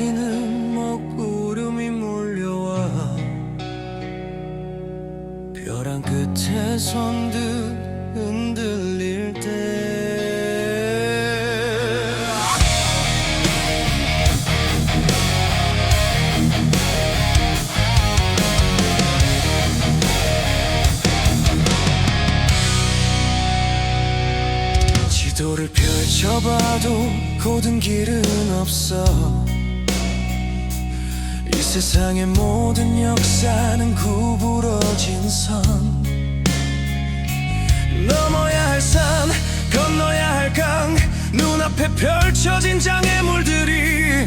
막히는 먹구름이 몰려와 벼랑 끝에 선듯 흔들릴 때. 지도를 펼쳐봐도 고든 길은 없어. 이 세상의 모든 역사는 구부러진 선. 넘어야 할 산 건너야 할 강. 눈앞에 펼쳐진 장애물들이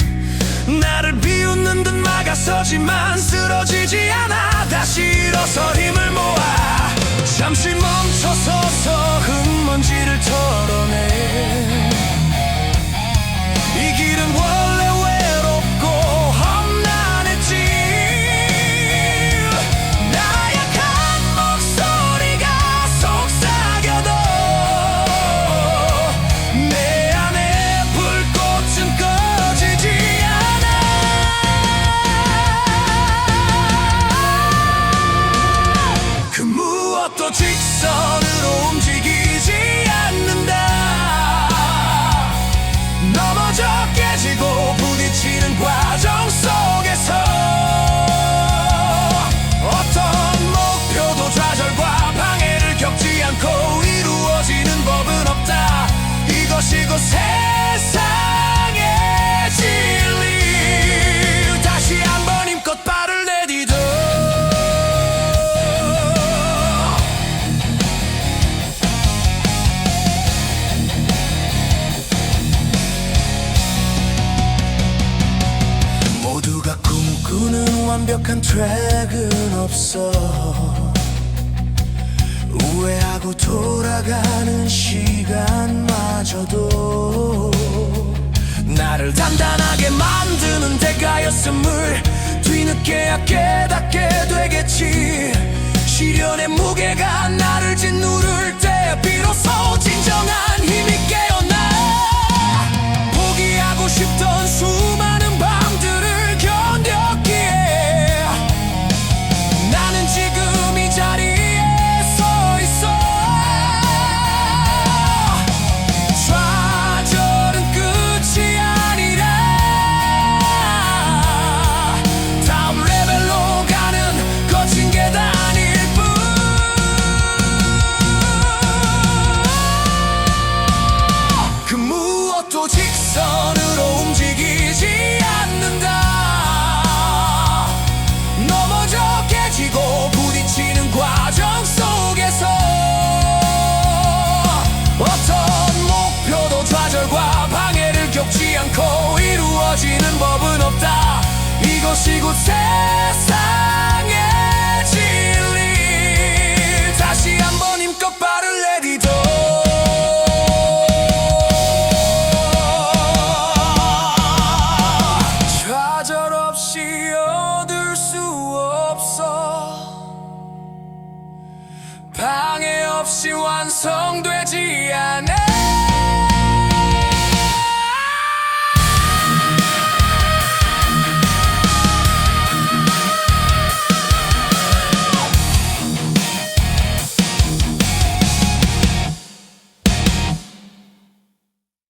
나를 비웃는 듯 막아서지만 쓰러지지 않아. 다시 일어서 힘을 모아 잠시 멈춰서서 흙먼지를 털어내 완벽한 트랙은 없어. 우회하고 돌아가는 시간마저도 나를 단단하게 만드는 대가였음을 뒤늦게야 깨닫게 되겠지. 시련의 무게가 나를 짓누를 어떤 목표도 좌절과 방해를 겪지 않고 이루어지는 법은 없다. 이것이 곧 세상 다시 완성되지